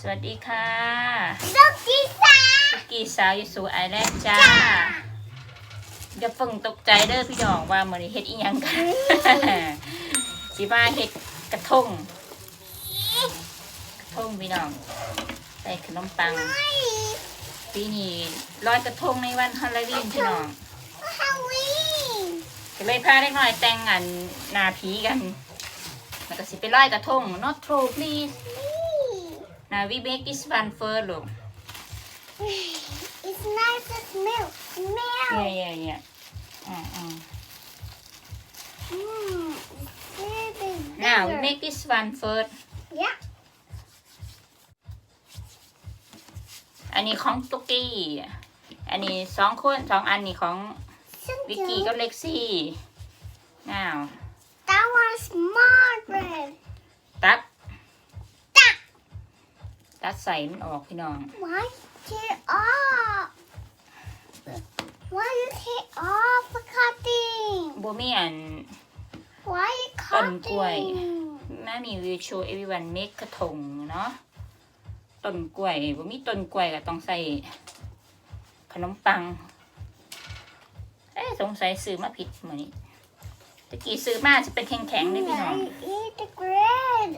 สวัสดีค่ะลูกที่สามคุกกี้สาวอยู่สู่ไอแลนด์จ้าอย่าเพิ่งตกใจเด้อพี่น้องว่ามื้อนี้เฮ็ดอีหยังกันสิมาเฮ็ดกระทงกระทงพี่น้องใส่ขนมปังไม่ปีนี้ลอยกระทงในวันฮาโลวีนพี่น้องฮาวีก็เลยพาเด็กน้อยแต่งงานหน้าผีกันแล้วก็สิไปลอยกระทง not true please now we make this one first ลูก It's nice to smell. Smell. yeah yeah yeah อืมอืม Mm, it's very now we bigger. make this one first Yeah. อันนี้ของตุ๊กกี้ อันนี้สองคนสองอันนี้ของวิกกี้กับเล็กซี่ now That one's Margaret. ตัด That. ตัดใส่มันออกพี่น้อง Why tear off? Why you tear off the cutting? บ่มีอัน Why you ต้นกล้วย cutting? แม่มีวิวโชว์ everyone make กระทงเนาะต้นกล้วยบ่มีต้นกล้วยก็ต้องใส่ขนมปัง เอ๊ะสงสัยซื้อมาผิดเหมือนนี้ตะกี้ซื้อมาจะเป็นแข็งๆเลยพี่น้อง Why eat the bread?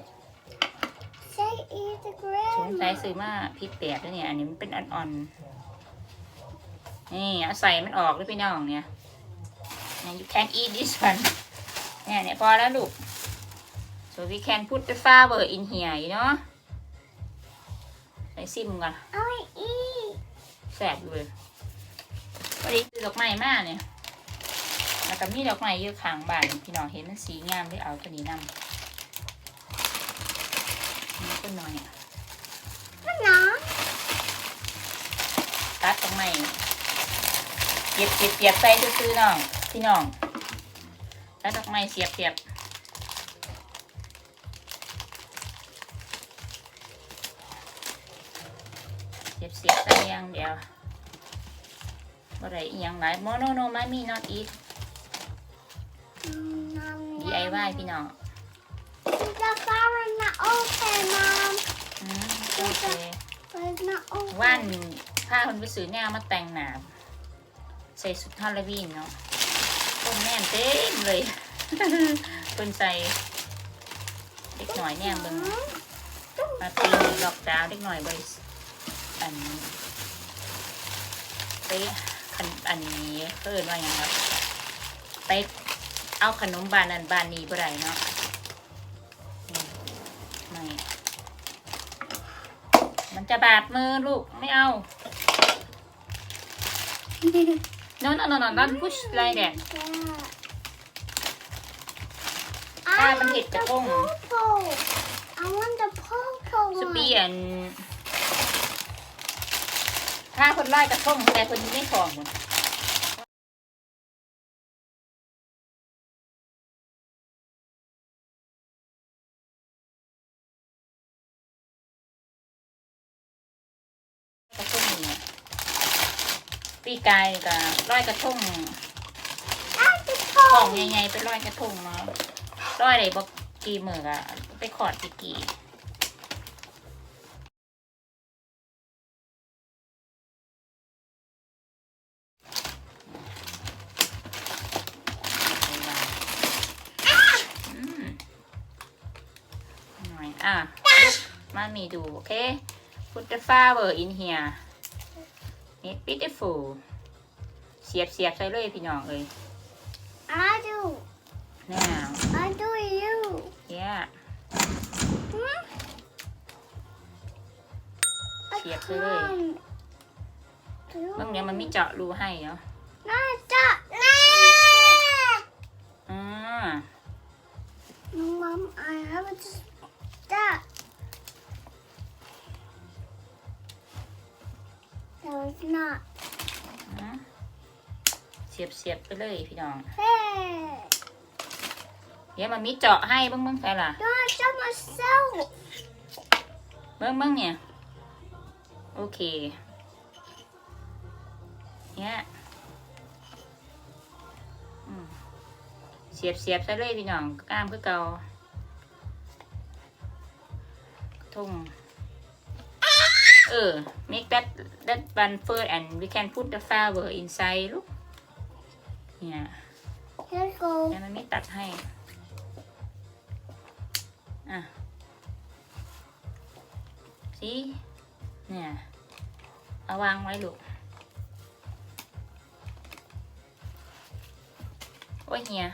Say eat the สงสัย bread. ซื้อมาผิดแบบแล้วเนี่ย อันนี้มันเป็นอ่อนๆ นี่เอาใส่มันออกเลยพี่น้องเนี่ยเนี่ย you can eat this one เนี่ยเนี่ยพอแล้วลูก so we can put the flour in here you know ใส่ซิมก่อน I want to eat. แสบอยู่เลยพอดีซื้อดอกไม้มาเนี่ยแล้วก็มีดอกไม้เยอะข้างบ้านพี่น้องเห็นมันสีงามได้เอาตัวนี้นำนี่ก็หน่อย No. ตัดดอกไม้เสียบเสียบเสียบใส่ซื้อๆน้องพี่น้องตัดดอกไม้เสียบเสียบเสียบเสียบใส่อย่างเดียวบ่ได้อีหยังหลายโมโนโนมามี not eat DIY พี่น้อง The flower is not open, Mom. อืมโอเค But it's not open. ว่านผ้าคนไปซื้อแนวมาแต่งหนาใส่สุดฮาโลวีนเนาะต้นแนมเต็มเลย คนใส่เด็กหน่อยแนมเบิ่งมาตีดอกดาวเด็กหน่อยบริสอันไปคันอันนี้เพิ่นว่าหยังครับไปเอาขนมบานนั้นบานนี้บ่ได้เนาะ จะบาดมือลูกไม่เอา no no no no don't push like that ถ้ามันเห็ดจะก้ง purple. I want the purple ส one. ปีอันถ้าคนไล่กระท่งแต่คนนี้ไม่ฟองหมด กายกับร้อยกระท่งของ purple. ใหญ่ๆไปร้อยกระทงเนาะร้อยอะไรบอกกี่หมืออะไปขอดกี่กี่อืมหน่อยอะมามีดู โอเค put the flower in here it's beautiful เสียบเสียบใส่เลยพี่น้องเอ้ย I do. now I do you. yeah Hmm? I Siap can't. dulu. do บางเนี้ยมันไม่เจาะรูให้เนาะ No, stop. No. อ่า No, Mom, I haven't stop. No, it's not. อ่าเสียบเสียบไปเลยพี่น้อง Hey. เดี๋ยวมันมีเจาะให้เบ้างเบ้างใช่ล่ะ No, I shot myself. เบ้างเบ้างเนี่ย โอเค เนี่ยอืมเสียบเสียบใส่เลยพี่น้องกล้ามคือเก่าทุ่ง เออ make that that one first and we can put the flower inside ลูกเนี่ย Let's go. แต่มันไม่ตัดให้ อ่ะสิเนี่ย เอาวางไว้ลูก โอ้ยเฮีย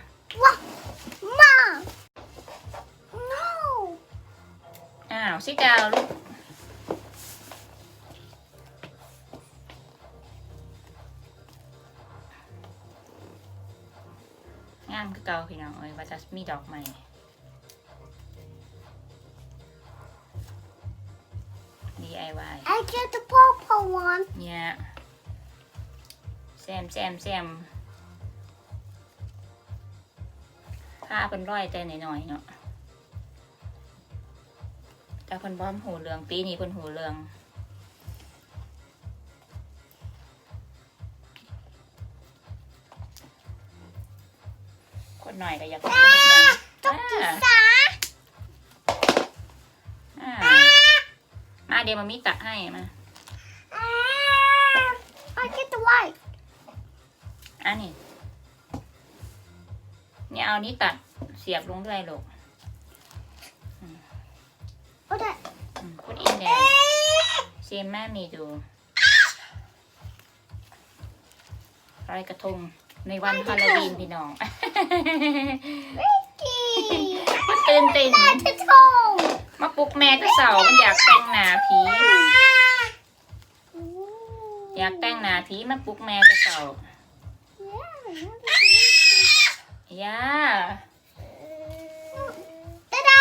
What? Mom. No. อ้าวซิดาวลูก เก่าพี่น้องเอ้ยว่าจะมีดอกใหม่ DIY I get the purple one. เนี่ยแซมแซมแซมผ้าเป็นร้อยแต่หน่อยๆเนาะแต่เพิ่นบอมหูเรืองปีนี้เพิ่นหูเรือง คนหน่อยก็อยากเป็นแบบนั้น Don't อ่า do that. อ่ามาเดี๋ยวมามีตัดให้มา Ah, I get the white. อันนี้เนี่ยเอานี้ตัดเสียบลงด้วยลูก Oh, that. พุดอินแดเซมแม่มีดูลอยกระทงในวันฮาโลวีนพี่น้อง มันตื่นเต้น That's a toe. มาปลุกแม่ก็เสาร์มันอยากแต่งหน้าผี อยากแต่งหน้าผีมาปลุกแม่ก็เสาร์ย่า Ta-da!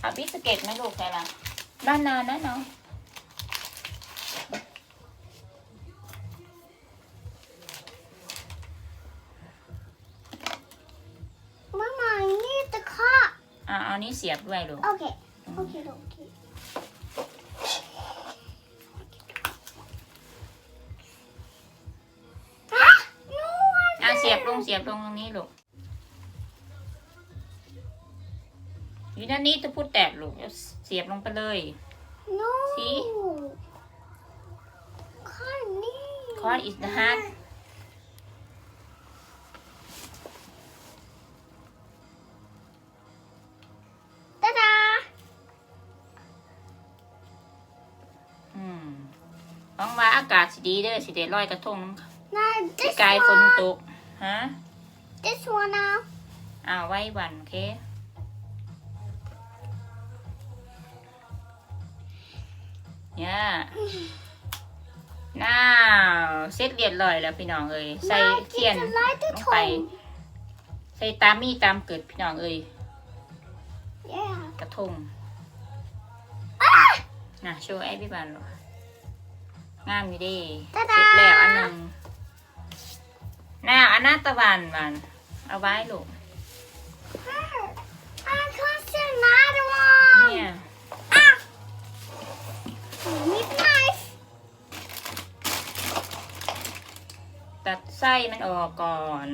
เอาบิสเก็ตไหมลูกใครล่ะด้านนานนะน้อง นี้เสียบด้วยลูก Okay. Okay, okay. Ah, no, อ่า I'm เสียบล there. งเสียบลงตรงนี้ลูกอยู่ด้านนี้จะพูดแตกลูกเอาเสียบลงไปเลย No. See? Can't need. คอร์ is the heart สิดีเด้อสิได้ลอยกระทง Now this กายฝน one. ตกฮะ This one now. อ้าวไว้วันโอเคย่าน้าวเสร็จเรียบร้อยแล้วพี่น้องเอ้ยใส่ Now เทียน get the light ล the งไป tone. ใส่ตามมีตามเกิดพี่น้องเอ้ย Yeah. กระทง Ah! นะโชว์ไอ้พี่บันหรอก งามอยู่เดิตาเสดาร็จแล้วอันหนึ่งหน้าอันหน้าตะวันวันเอาไว้ลูก I can't see another one. เนี่ย Ah! Need knife. ตัดไส้มันออกก่อน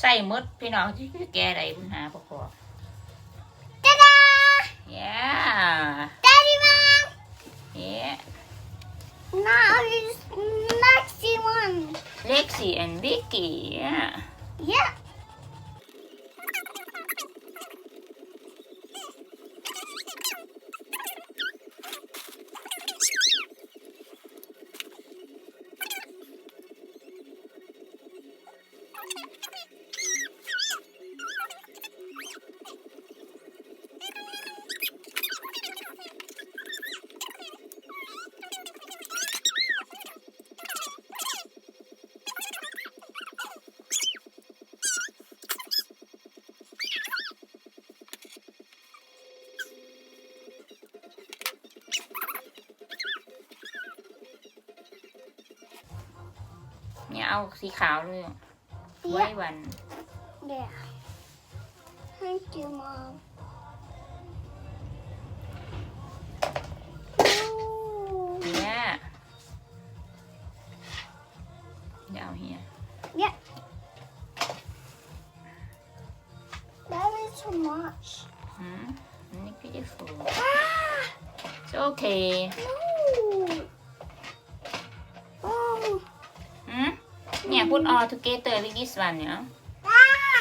ใส่หมดพี่น้องที่แกอะไรคุณหาพอพอ Ta-da! yeah Daddy Mom! yeah Now is next one. Lexi and Vicky yeah Yeah. เนี่ยเอาสีขาวเลยไว้ Yeah. วัน Yeah. Thank you, Mom. Ooh. เนี่ยเดี๋ยวเอาเฮีย Yeah. That is too much. หืมอันนี้ beautiful Ah! it's okay No. เนี่ย put all together with this one เนี่ย Ah!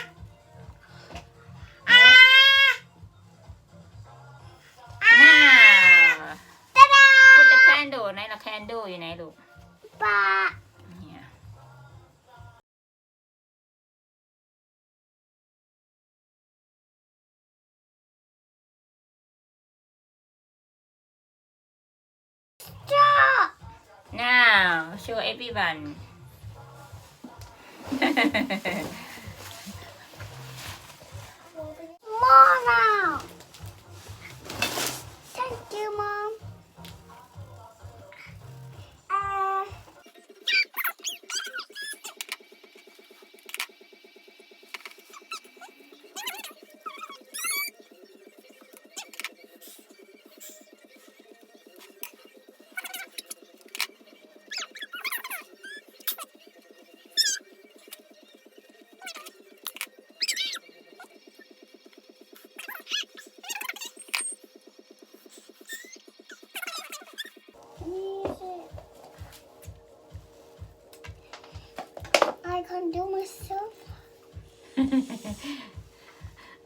Ah! now Ta-da! put the candle ไหนละ candle อยู่ไหนลูก Ba. เนี่ย Stop. now show everyone More now. Thank you, Mom.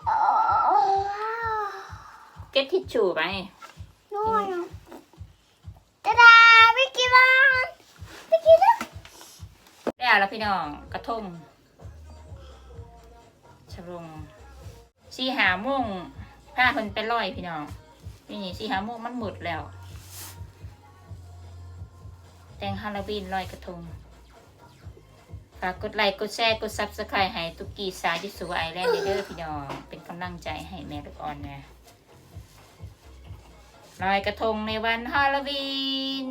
Oh, wow. get tissue ไป No, I don't. Ta-da! Mickey Mouse! Mickey look! แล้วแล้วพี่น้องกระทงชะลงสีหาโมงผ้าเพิ่นไปร้อยพี่น้องนี่นี่สีหาโมงมันหมดแล้ว แต่งฮาโลวีนลอยกระทง ฝากกดไลค์กดแชร์กดซับสไครต์ให้ตุกกี้สาจิสุไอแลนด์เด้อพี่น้องเป็นกำลังใจให้แม่ลูกอ่อนนะลอยกระทงในวันฮาโลวีน